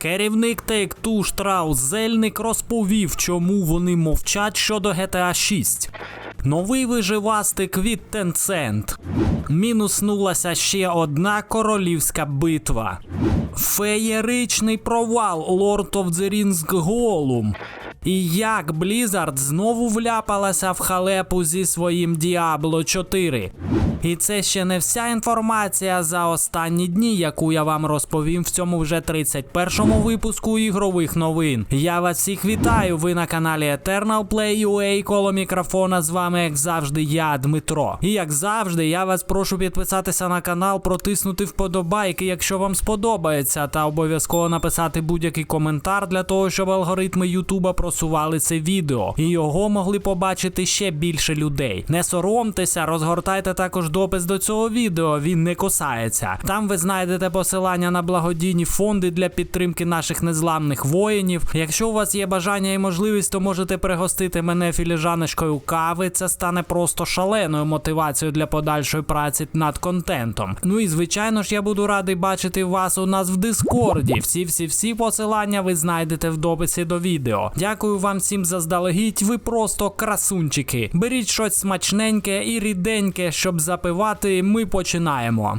Керівник Take-Two Штраус Зельник розповів, чому вони мовчать щодо GTA 6. Новий виживастик від Tencent. Мінуснулася ще одна королівська битва. Феєричний провал Lord of the Rings Gollum. І як Blizzard знову вляпалася в халепу зі своїм Diablo 4. І це ще не вся інформація за останні дні, яку я вам розповім в цьому вже 31-му випуску ігрових новин. Я вас всіх вітаю. Ви на каналі Eternal Play UA. Коло мікрофона з вами, як завжди, я, Дмитро. І як завжди, я вас прошу підписатися на канал, протиснути вподобайки, якщо вам сподобається, та обов'язково написати будь-який коментар для того, щоб алгоритми Ютуба просували це відео і його могли побачити ще більше людей. Не соромтеся, розгортайте також допис до цього відео. Він не косається. Там ви знайдете посилання на благодійні фонди для підтримки наших незламних воїнів. Якщо у вас є бажання і можливість, то можете пригостити мене філіжаночкою кави. Це стане просто шаленою мотивацією для подальшої праці над контентом. Ну і звичайно ж, я буду радий бачити вас у нас в Дискорді. Всі всі всі посилання ви знайдете в дописі до відео. Дякую вам всім заздалегідь. Ви просто красунчики. Беріть щось смачненьке і ріденьке, щоб запивати. Ми починаємо.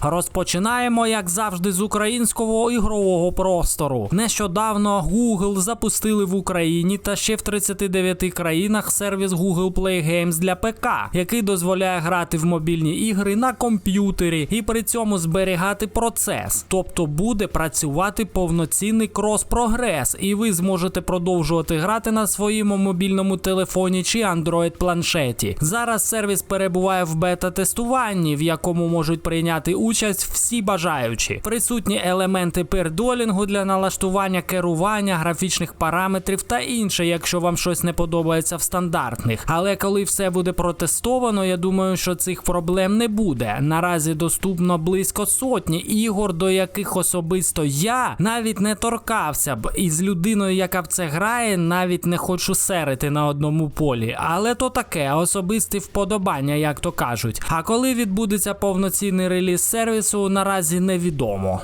Розпочинаємо, як завжди, з українського ігрового простору. Нещодавно Google запустили в Україні та ще в 39 країнах сервіс Google Play Games для ПК, який дозволяє грати в мобільні ігри на комп'ютері і при цьому зберігати процес. Тобто буде працювати повноцінний крос-прогрес, і ви зможете продовжувати грати на своєму мобільному телефоні чи Android планшеті. Зараз сервіс перебуває в бета-тестуванні, в якому можуть прийняти участь всі бажаючі. Присутні елементи пердолінгу для налаштування керування, графічних параметрів та інше, якщо вам щось не подобається в стандартних. Але коли все буде протестовано, я думаю, що цих проблем не буде. Наразі доступно близько сотні ігор, до яких особисто я навіть не торкався б. І з людиною, яка в це грає, навіть не хочу серити на одному полі. Але то таке, особисті вподобання, як то кажуть. А коли відбудеться повноцінний реліз сервісу, наразі невідомо.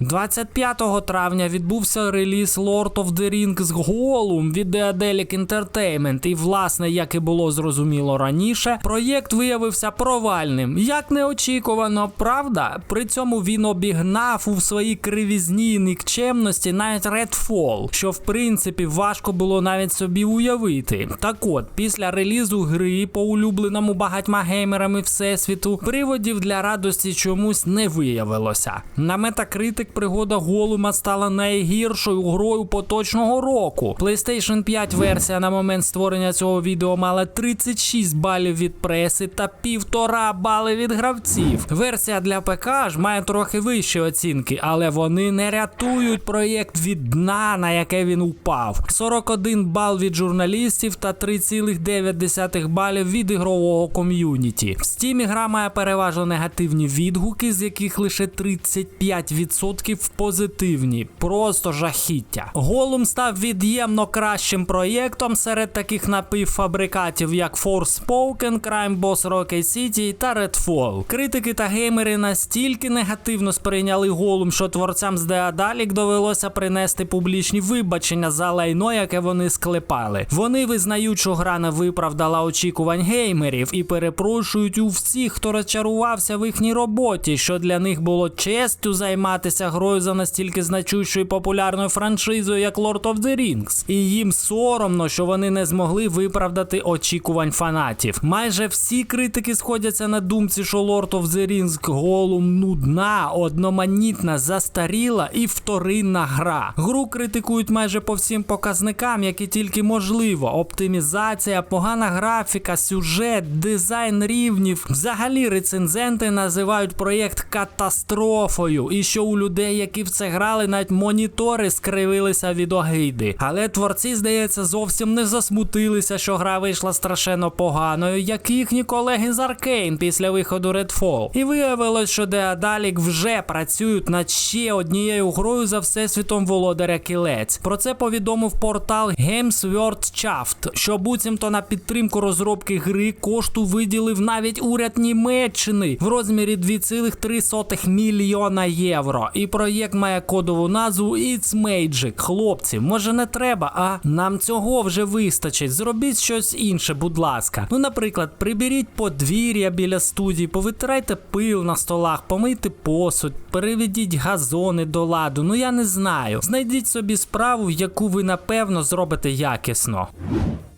25 травня відбувся реліз Lord of the Rings Gollum від Deadelic Entertainment, і, власне, як і було зрозуміло раніше, проєкт виявився провальним. Як неочікувано, правда? При цьому він обігнав у своїй кривізні нікчемності навіть Redfall, що в принципі важко було навіть собі уявити. Так от, після релізу гри по улюбленому багатьма геймерами всесвіту, приводів для радості чомусь не виявилося. На Metacritic пригода Голума стала найгіршою грою поточного року. PlayStation 5 версія на момент створення цього відео мала 36 балів від преси та півтора бали від гравців. Версія для ПК ж має трохи вищі оцінки, але вони не рятують проєкт від дна, на яке він упав. 41 бал від журналістів та 3,9 балів від ігрового ком'юніті. В Steam гра має переважно негативні відгуки, з яких лише 35% позитивні. Просто жахіття. Голум став від'ємно кращим проєктом серед таких напівфабрикатів, як Forspoken, Crime Boss Rocket City та Redfall. Критики та геймери настільки негативно сприйняли Голум, що творцям з Deadalic довелося принести публічні вибачення за лайно, яке вони склепали. Вони визнають, що гра не виправдала очікувань геймерів і перепрошують у всіх, хто розчарувався в їхній роботі, що для них було честю займатися грою за настільки значущою і популярною франшизою, як Lord of the Rings. І їм соромно, що вони не змогли виправдати очікувань фанатів. Майже всі критики сходяться на думці, що Lord of the Rings Gollum нудна, одноманітна, застаріла і вторинна гра. Гру критикують майже по всім показникам, які тільки можливо. Оптимізація, погана графіка, сюжет, дизайн рівнів. Взагалі рецензенти називають проєкт катастрофою, і що у людей, які в це грали, навіть монітори скривилися від огиди. Але творці, здається, зовсім не засмутилися, що гра вийшла страшенно поганою, як їхні колеги з Arkane після виходу Redfall. І виявилось, що Deadalic вже працюють над ще однією грою за всесвітом володаря кілець. Про це повідомив портал Games World Shaft, що буцімто на підтримку розробки гри кошту виділив навіть уряд Німеччини в розмірі 2,3 мільйона євро. І і проєкт має кодову назву It's Magic. Хлопці, може не треба, а нам цього вже вистачить. Зробіть щось інше, будь ласка. Ну, наприклад, приберіть подвір'я біля студії, повитирайте пил на столах, помийте посуд, переведіть газони до ладу. Ну я не знаю. Знайдіть собі справу, яку ви напевно зробите якісно.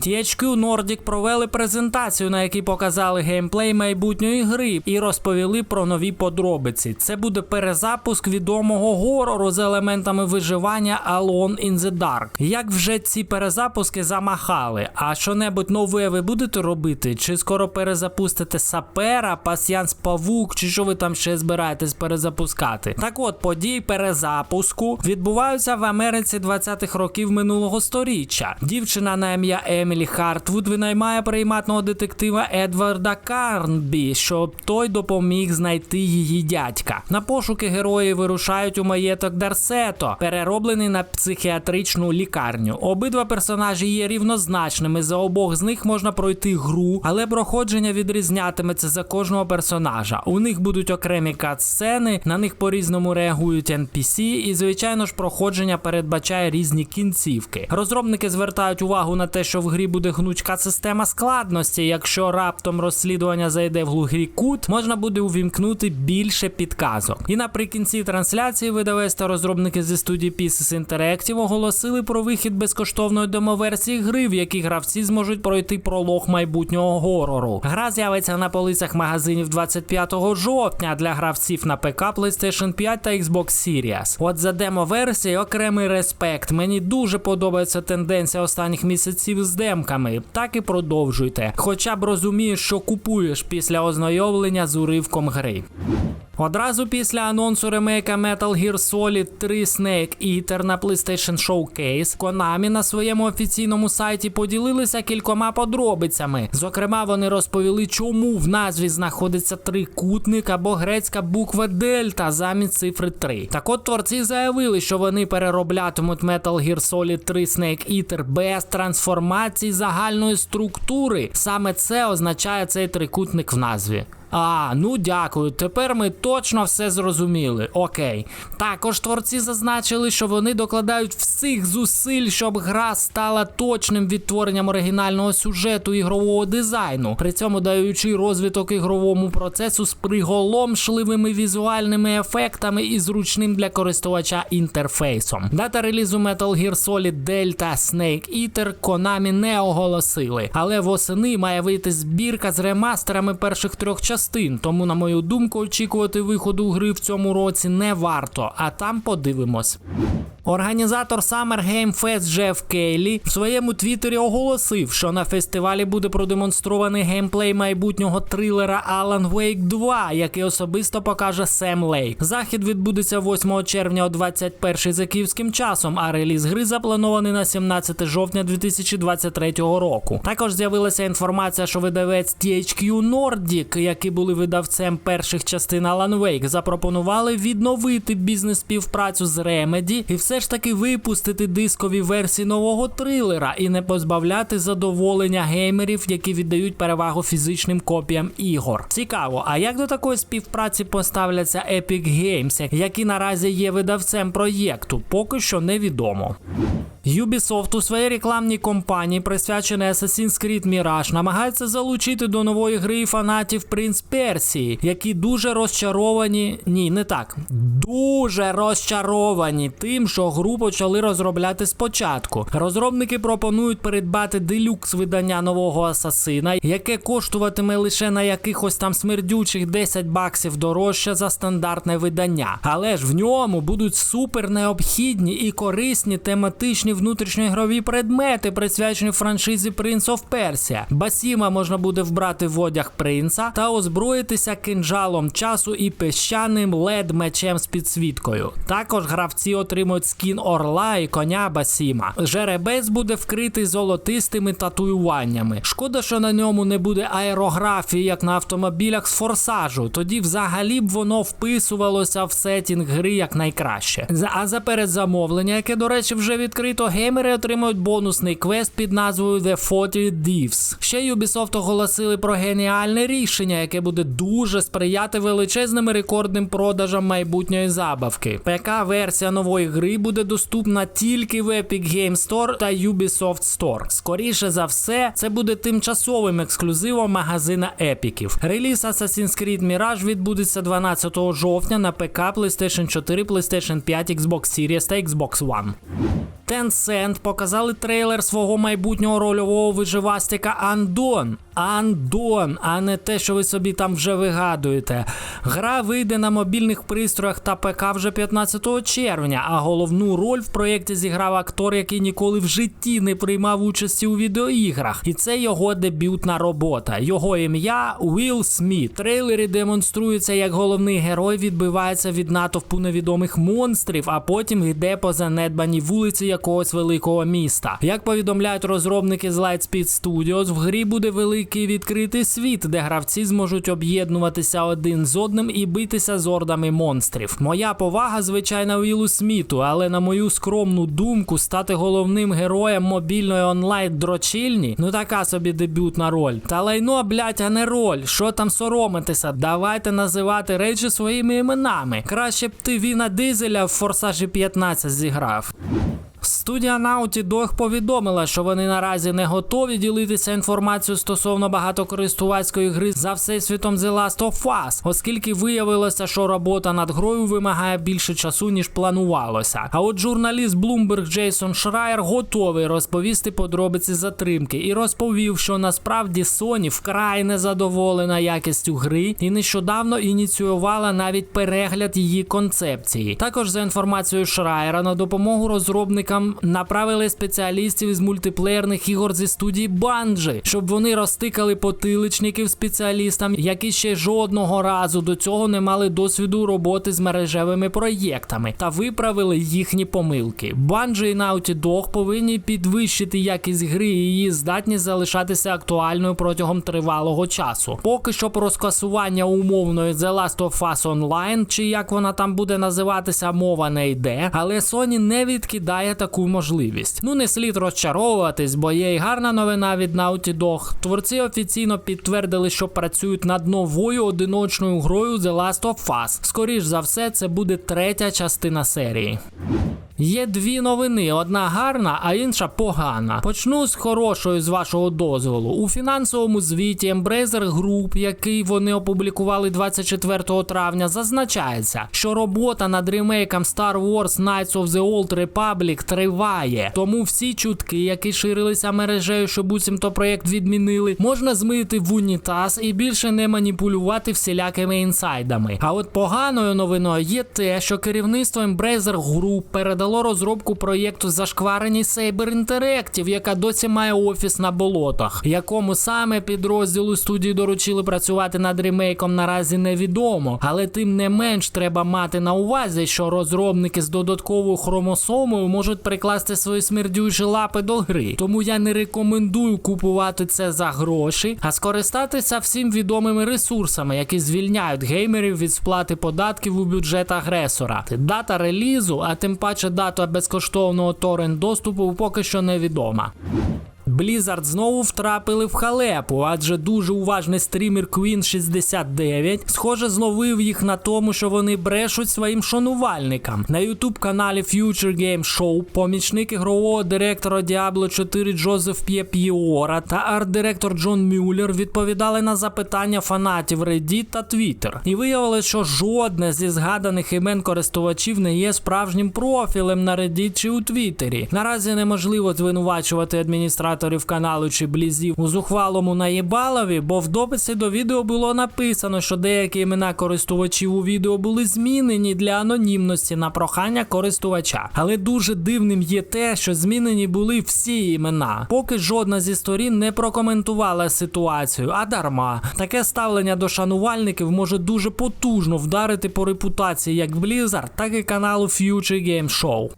THQ Nordic провели презентацію, на якій показали геймплей майбутньої гри і розповіли про нові подробиці. Це буде перезапуск відомого горору з елементами виживання Alone in the Dark. Як вже ці перезапуски замахали? А що-небудь нове ви будете робити? Чи скоро перезапустите сапера, пасьянс павук, чи що ви там ще збираєтесь перезапускати? Так от, події перезапуску відбуваються в Америці 20-х років минулого сторіччя. Дівчина на ім'я Емілі Хартвуд винаймає прийматного детектива Едварда Карнбі, щоб той допоміг знайти її дядька. На пошуки герої вирушають у маєток Дарсето, перероблений на психіатричну лікарню. Обидва персонажі є рівнозначними. За обох з них можна пройти гру, але проходження відрізнятиметься за кожного персонажа. У них будуть окремі кат-сцени, на них по-різному реагують NPC, і звичайно ж проходження передбачає різні кінцівки. Розробники звертають увагу на те, що в грі буде гнучка система складності. Якщо раптом розслідування зайде в глухий кут, можна буде увімкнути більше підказок. І наприкінці трансляції видавець та розробники зі студії Pieces Interactive оголосили про вихід безкоштовної демоверсії гри, в якій гравці зможуть пройти пролог майбутнього горору. Гра з'явиться на полицях магазинів 25 жовтня для гравців на ПК, PlayStation 5 та Xbox Series. От за демо-версії окремий респект. Мені дуже подобається тенденція останніх місяців з демками. Так і продовжуйте. Хоча б розумієш, що купуєш після ознайомлення з уривком гри. Одразу після анонсу ремейка Metal Gear Solid 3 Snake Eater на PlayStation Showcase, Konami на своєму офіційному сайті поділилися кількома подробицями. Зокрема, вони розповіли, чому в назві знаходиться трикутник або грецька буква Дельта замість цифри 3. Так от творці заявили, що вони перероблятимуть Metal Gear Solid 3 Snake Eater без трансформації загальної структури. Саме це означає цей трикутник в назві. А, ну дякую. Тепер ми точно все зрозуміли. Окей. Також творці зазначили, що вони докладають всіх зусиль, щоб гра стала точним відтворенням оригінального сюжету ігрового дизайну, при цьому даючи розвиток ігровому процесу з приголомшливими візуальними ефектами і зручним для користувача інтерфейсом. Дата релізу Metal Gear Solid Delta Snake Eater Konami не оголосили, але восени має вийти збірка з ремастерами перших трьох частин. Тому, на мою думку, очікувати виходу гри в цьому році не варто, а там подивимось. Організатор Summer Game Fest Джеф Кейлі в своєму твіттері оголосив, що на фестивалі буде продемонстрований геймплей майбутнього трилера Alan Wake 2, який особисто покаже Сем Лейк. Захід відбудеться 8 червня о 21 за київським часом, а реліз гри запланований на 17 жовтня 2023 року. Також з'явилася інформація, що видавець THQ Nordic, які були видавцем перших частин Alan Wake, запропонували відновити бізнес-співпрацю з Remedy і все ж таки випустити дискові версії нового трилера і не позбавляти задоволення геймерів, які віддають перевагу фізичним копіям ігор. Цікаво, а як до такої співпраці поставляться Epic Games, які наразі є видавцем проєкту, поки що невідомо. Ubisoft у своїй рекламній кампанії, присвяченій Assassin's Creed Mirage, намагається залучити до нової гри фанатів Принц Персії, які дуже розчаровані. Ні, не так. Дуже розчаровані тим, що гру почали розробляти спочатку. Розробники пропонують придбати делюкс видання нового асасина, яке коштуватиме лише на якихось там смердючих 10 баксів дорожче за стандартне видання. Але ж в ньому будуть супер необхідні і корисні тематичні внутрішньоігрові предмети, присвячені франшизі Prince of Persia. Басіма можна буде вбрати в одяг принца та озброїтися кинджалом часу і пещаним лед мечем з підсвіткою. Також гравці отримують скін орла і коня Басіма. Жеребець буде вкритий золотистими татуюваннями. Шкода, що на ньому не буде аерографії, як на автомобілях з форсажу. Тоді взагалі б воно вписувалося в сетінг гри як найкраще. А за передзамовлення, яке, до речі, вже відкрито геймери отримають бонусний квест під назвою The 40 Thieves. Ще Ubisoft оголосили про геніальне рішення, яке буде дуже сприяти величезним рекордним продажам майбутньої забавки. ПК-версія нової гри буде доступна тільки в Epic Game Store та Ubisoft Store. Скоріше за все, це буде тимчасовим ексклюзивом магазина епіків. Реліз Assassin's Creed Mirage відбудеться 12 жовтня на ПК, PlayStation 4, PlayStation 5, Xbox Series та Xbox One. Tencent показали трейлер свого майбутнього рольового виживастика Андон. Андон, а не те, що ви собі там вже вигадуєте. Гра вийде на мобільних пристроях та ПК вже 15 червня, а головну роль в проєкті зіграв актор, який ніколи в житті не приймав участі у відеоіграх. І це його дебютна робота. Його ім'я Уілл Сміт. Трейлері демонструється, як головний герой відбивається від натовпу невідомих монстрів, а потім йде по занедбаній вулиці якогось великого міста. Як повідомляють розробники з Lightspeed Studios, в грі буде великий відкритий світ, де гравці зможуть об'єднуватися один з одним і битися з ордами монстрів. Моя повага, звичайно, Вілу Сміту, але на мою скромну думку, стати головним героєм мобільної онлайн дрочильні ну така собі дебютна роль. Та лайно, блять, а не роль. Що там соромитися? Давайте називати речі своїми іменами. Краще б ти Віна Дизеля в Форсажі 15 зіграв. Студія Naughty Dog повідомила, що вони наразі не готові ділитися інформацією стосовно багатокористувацької гри за всесвітом The Last of Us, оскільки виявилося, що робота над грою вимагає більше часу, ніж планувалося. А от журналіст Bloomberg Джейсон Шрайер готовий розповісти подробиці затримки і розповів, що насправді Sony вкрай незадоволена якістю гри і нещодавно ініціювала навіть перегляд її концепції. Також за інформацією Шрайера на допомогу розробникам направили спеціалістів із мультиплеєрних ігор зі студії Bungie, щоб вони розтикали потиличників спеціалістам, які ще жодного разу до цього не мали досвіду роботи з мережевими проєктами, та виправили їхні помилки. Bungie і Naughty Dog повинні підвищити якість гри і її здатність залишатися актуальною протягом тривалого часу. Поки що про скасування умовної The Last of Us Online, чи як вона там буде називатися, мова не йде, але Sony не відкидає таку можливість. Ну не слід розчаровуватись, бо є й гарна новина від Naughty Dog. Творці офіційно підтвердили, що працюють над новою одиночною грою The Last of Us. Скоріш за все, це буде третя частина серії. Є дві новини: одна гарна, а інша погана. Почну з хорошої, з вашого дозволу. У фінансовому звіті Embracer Group, який вони опублікували 24 травня, зазначається, що робота над ремейком Star Wars Knights of the Old Republic триває. Тому всі чутки, які ширилися мережею, що буцімто проєкт відмінили, можна змити в унітаз і більше не маніпулювати всілякими інсайдами. А от поганою новиною є те, що керівництво Embracer Group передало розробку проєкту зашкварені Saber Interactive, яка досі має офіс на болотах. Якому саме підрозділу студії доручили працювати над ремейком, наразі невідомо. Але тим не менш треба мати на увазі, що розробники з додатковою хромосомою можуть прикласти свої смердючі лапи до гри. Тому я не рекомендую купувати це за гроші, а скористатися всім відомими ресурсами, які звільняють геймерів від сплати податків у бюджет агресора. Дата релізу, а тим паче дата безкоштовного торрент доступу поки що невідома. Blizzard знову втрапили в халепу, адже дуже уважний стрімер Queen 69 схоже зловив їх на тому, що вони брешуть своїм шанувальникам. На ютуб каналі Future Game Show помічник ігрового директора Diablo 4 Джозеф П'є П'єора та арт-директор Джон Мюллер відповідали на запитання фанатів Reddit та Twitter. І виявилось, що жодне зі згаданих імен користувачів не є справжнім профілем на Reddit чи у Твіттері. Наразі неможливо звинувачувати адміністратора адміністраторів каналу чи блізів у зухвалому наєбалові, бо в дописі до відео було написано, що деякі імена користувачів у відео були змінені для анонімності на прохання користувача. Але дуже дивним є те, що змінені були всі імена. Поки жодна зі сторін не прокоментувала ситуацію, а дарма. Таке ставлення до шанувальників може дуже потужно вдарити по репутації як Blizzard, так і каналу Future Game Show.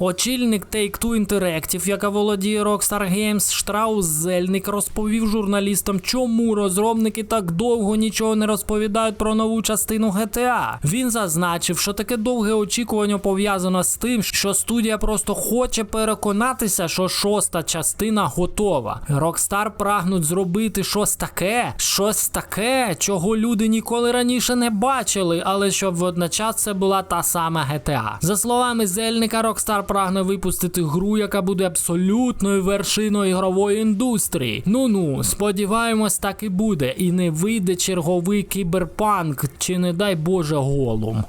Очільник Take-Two Interactive, яка володіє Rockstar Games, Штраус Зельник розповів журналістам, чому розробники так довго нічого не розповідають про нову частину GTA. Він зазначив, що таке довге очікування пов'язано з тим, що студія просто хоче переконатися, що шоста частина готова. Rockstar прагнуть зробити щось таке, щось таке, чого люди ніколи раніше не бачили, але щоб водночас це була та сама GTA. За словами Зельника, Rockstar прагне випустити гру, яка буде абсолютною вершиною ігрової індустрії. Ну ну, сподіваємось, так і буде, і не вийде черговий кіберпанк, чи не дай Боже голум.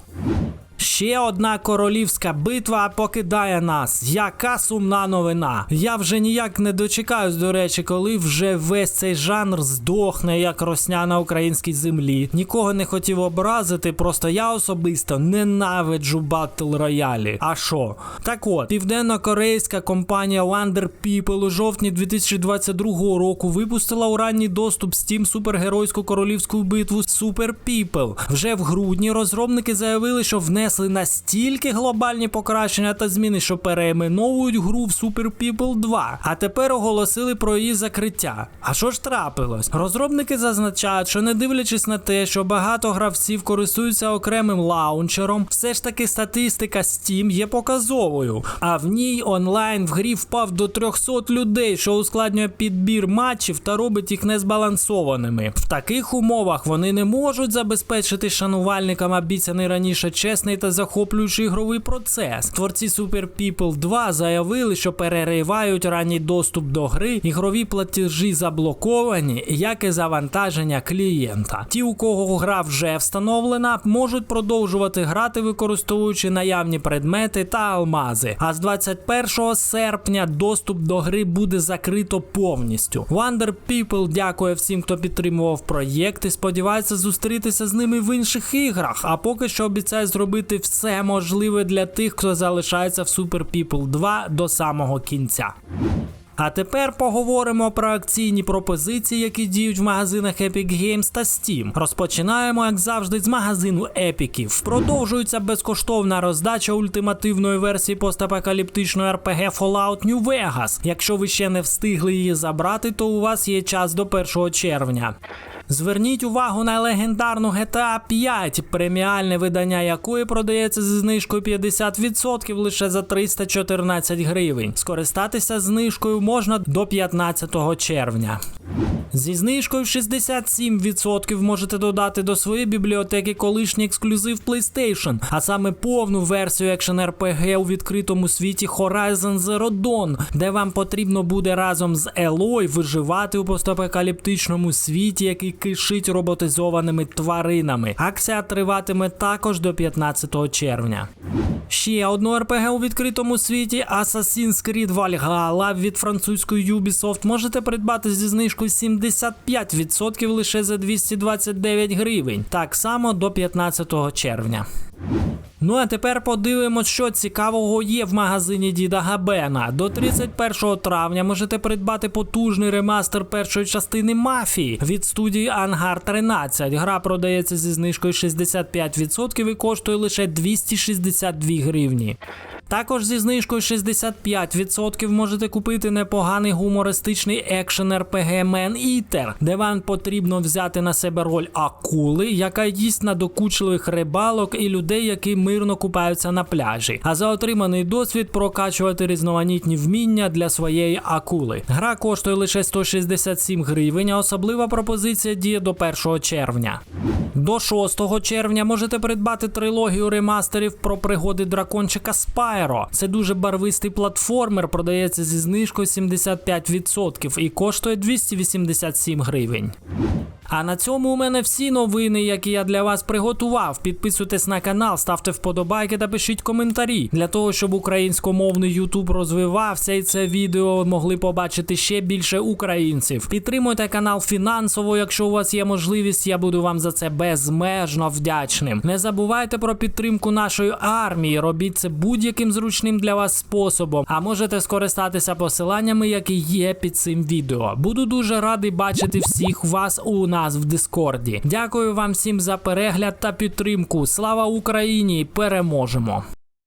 Ще одна королівська битва покидає нас. Яка сумна новина. Я вже ніяк не дочекаюсь, до речі, коли вже весь цей жанр здохне, як росня на українській землі. Нікого не хотів образити, просто я особисто ненавиджу батл роялі. А що? Так от, південно-корейська компанія Wonder People у жовтні 2022 року випустила у ранній доступ Steam супергеройську королівську битву Super People. Вже в грудні розробники заявили, що внесли настільки глобальні покращення та зміни, що переіменовують гру в Super People 2, а тепер оголосили про її закриття. А що ж трапилось? Розробники зазначають, що не дивлячись на те, що багато гравців користуються окремим лаунчером, все ж таки статистика Steam є показовою. А в ній онлайн в грі впав до 300 людей, що ускладнює підбір матчів та робить їх незбалансованими. В таких умовах вони не можуть забезпечити шанувальникам обіцяний раніше чесний та захоплюючий ігровий процес. Творці Super People 2 заявили, що переривають ранній доступ до гри, ігрові платежі заблоковані, як і завантаження клієнта. Ті, у кого гра вже встановлена, можуть продовжувати грати, використовуючи наявні предмети та алмази. А з 21 серпня доступ до гри буде закрито повністю. Wonder People дякує всім, хто підтримував проєкт і сподівається зустрітися з ними в інших іграх. А поки що обіцяє зробити все можливе для тих, хто залишається в Super People 2 до самого кінця. А тепер поговоримо про акційні пропозиції, які діють в магазинах Epic Games та Steam. Розпочинаємо, як завжди, з магазину епіків. Продовжується безкоштовна роздача ультимативної версії постапокаліптичної RPG Fallout New Vegas. Якщо ви ще не встигли її забрати, то у вас є час до 1 червня. Зверніть увагу на легендарну GTA 5, преміальне видання якої продається зі знижкою 50% лише за 314 гривень. Скористатися знижкою можна до 15 червня. Зі знижкою 67% можете додати до своєї бібліотеки колишній ексклюзив PlayStation, а саме повну версію екшен RPG у відкритому світі Horizon Zero Dawn, де вам потрібно буде разом з Елой виживати у постапокаліптичному світі, який кишить роботизованими тваринами. Акція триватиме також до 15 червня. Ще одну РПГ у відкритому світі Assassin's Creed Valhalla від французької Ubisoft можете придбати зі знижкою 75% лише за 229 гривень, так само до 15 червня. Ну а тепер подивимось, що цікавого є в магазині Діда Габена. До 31 травня можете придбати потужний ремастер першої частини мафії від студії Ангар 13. Гра продається зі знижкою 65% і коштує лише 262 гривні. Також зі знижкою 65% можете купити непоганий гумористичний екшен RPG Man Eater, де вам потрібно взяти на себе роль акули, яка їсть надокучливих рибалок і людей, які мирно купаються на пляжі. А за отриманий досвід прокачувати різноманітні вміння для своєї акули. Гра коштує лише 167 гривень, а особлива пропозиція діє до 1 червня. До 6 червня можете придбати трилогію ремастерів про пригоди дракончика Спайро. Це дуже барвистий платформер, продається зі знижкою 75% і коштує 287 гривень. А на цьому у мене всі новини, які я для вас приготував. Підписуйтесь на канал, ставте вподобайки та пишіть коментарі для того, щоб українськомовний YouTube розвивався і це відео могли побачити ще більше українців. Підтримуйте канал фінансово, якщо у вас є можливість, я буду вам за це безмежно вдячним. Не забувайте про підтримку нашої армії, робіть це будь-яким зручним для вас способом, а можете скористатися посиланнями, які є під цим відео. Буду дуже радий бачити всіх вас у нас в Дискорді. Дякую вам всім за перегляд та підтримку. Слава Україні! Переможемо!